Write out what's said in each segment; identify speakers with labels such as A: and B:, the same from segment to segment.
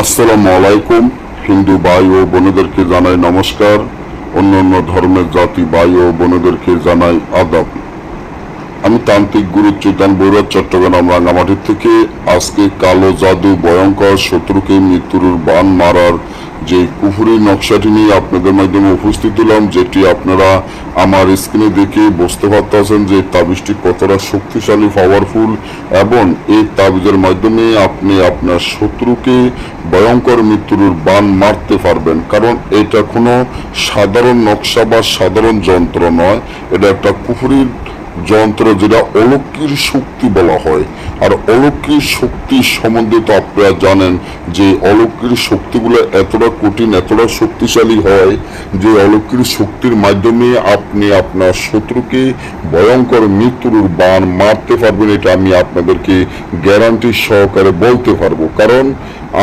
A: আসসালামু আলাইকুম, হিন্দু ভাই ও বোনেদেরকে জানাই নমস্কার, অন্য অন্য ধর্মের জাতি ভাই ও বোনেদেরকে জানাই আদাব। আমি তান্ত্রিক গুরু চৈতান বৈরাজ চট্টগ্রাম রাঙ্গামাটির থেকে আজকে কালো জাদু, ভয়ঙ্কর শত্রুকে মৃত্যুর বান মারার যে কুফুরি নকশাটি নিয়ে আপনাদের মাধ্যমে উপস্থিত হলাম, যেটি আপনারা আমার স্ক্রিনে দেখে বুঝতে পারতেছেন যে তাবিজটি কতটা শক্তিশালী পাওয়ারফুল এবং এই তাবিজের মাধ্যমে আপনি আপনার শত্রুকে ভয়ঙ্কর মৃত্যুর বান মারতে পারবেন। কারণ এটা কোনো সাধারণ নকশা বা সাধারণ যন্ত্র নয়, এটা একটা কুফুরির যন্ত্র যেটা অলৌকিক শক্তি বলা হয়। আর অলৌকিক শক্তি সম্বন্ধে তো আপনারা জানেন যে অলৌকিক শক্তিগুলো এতটা কঠিন, এতটা শক্তিশালী হয় যে অলৌকিক শক্তির মাধ্যমে আপনি আপনার শত্রুকে ভয়ঙ্কর মৃত্যুর বান মারতে পারবেন, এটা আমি আপনাদেরকে গ্যারান্টি সহকারে বলতে পারব। কারণ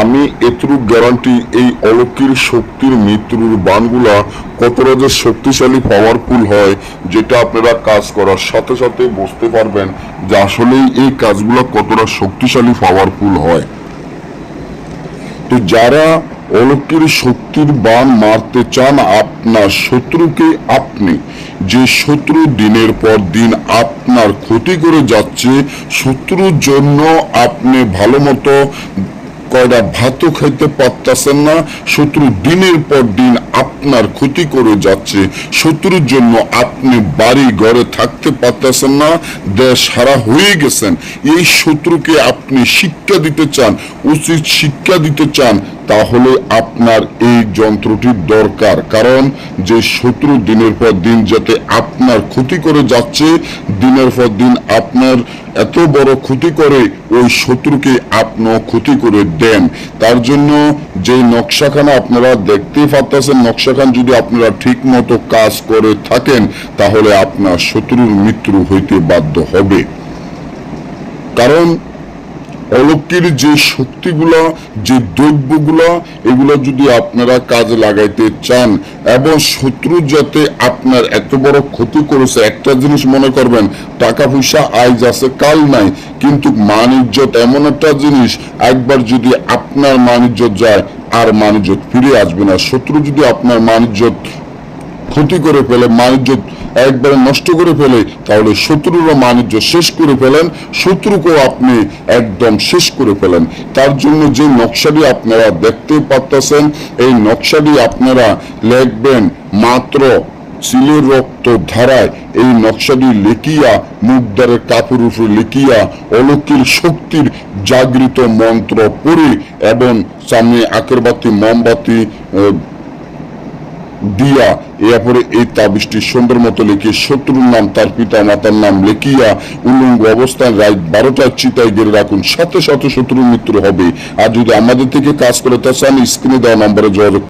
A: আমি এতটুকু গ্যারান্টি এই অলৌকিক শক্তির মৃত্যুর বানগুলা কতটা যে শক্তিশালী পাওয়ারফুল হয়, যেটা আপনারা কাজ করার সাথে সাথে বুঝতে পারবেন যে আসলেই এই কাজগুলো কতটা শক্তিশালী পাওয়ারফুল হয়। তো যারা অলৌকিক শক্তির বান মারতে চান, আপনার শত্রুকে আপনি, যে শত্রু দিনের পর দিন আপনার ক্ষতি করে যাচ্ছে, শত্রুর জন্য আপনি ভালো মতো কয়টা ভাতও খাইতে পারতেছেন না শত্রু দিনের পর দিন আপনার ক্ষতি করে যাচ্ছে, শত্রুর জন্য আপনি বাড়ি ঘরে থাকতে পারতেছেন না, দেশ হারা হয়ে গেছেন। এই শত্রুকে আপনি শিক্ষা দিতে চান, উচিত শিক্ষা দিতে চান তাহলে আপনার এই যন্ত্রটির দরকার। কারণ যে শত্রু দিনের পর দিন যাতে আপনার ক্ষতি করে যাচ্ছে, দিনের পর দিন আপনার এত বড় ক্ষতি করে ওই শত্রুকে আপনিও ক্ষতি করে দেন। তার জন্য যে নকশাখানা আপনারা দেখতে পারতেছেন, নকশাখান যদি আপনারা ঠিক মতো কাজ করে থাকেন, তাহলে আপনার শত্রুর মৃত্যু হইতে বাধ্য হবে। কারণ অলৌকিক যে শক্তিগুলা, যে দ্রব্যগুলা, এগুলো যদি আপনারা কাজে লাগাইতে চান এবং শত্রু যাতে আপনার এত বড় ক্ষতি করেছে, একটা জিনিস মনে করবেন টাকা পয়সা আইজ আছে, কাল নাই। কিন্তু মান ইজ্জত এমন একটা জিনিস, একবার যদি আপনার মান ইজ্জত যায়, আর মান ইজ্জত ফিরে আসবে না। শত্রু যদি আপনার মান ইজ্জত ক্ষতি করে ফেলে মানিজ্য একবারে নষ্ট করে ফেলে, তাহলে শত্রুরও মানিজ্য শেষ করে ফেলেন, শত্রুকেও আপনি একদম শেষ করে ফেলেন। তার জন্য যে নকশাটি আপনারা দেখতে পারতেছেন, এই নকশাটি আপনারা লিখবেন মাত্র চিলের রক্ত ধারায় এই নকশাটি লিখিয়া মুখদারের কাপড় উপরে লিখিয়া, অলৌকিক শক্তির জাগৃত মন্ত্র পড়ে এবং সামনে আকরবাতি মোমবাতি দিয়া এরপরে এই তাবিজটি সুন্দর মতো লিখে শত্রুর নাম, তার পিতা মাতার নাম লেখিয়া উল্লঙ্গ অবস্থান রাত বারোটার চিতায় গেড়ে রাখুন। সাথে সাথে শত্রুর মৃত্যু হবে। আর যদি আমাদের থেকে কাজ করে, তা চান স্ক্রিনে দেওয়া নম্বরে যোগাযোগ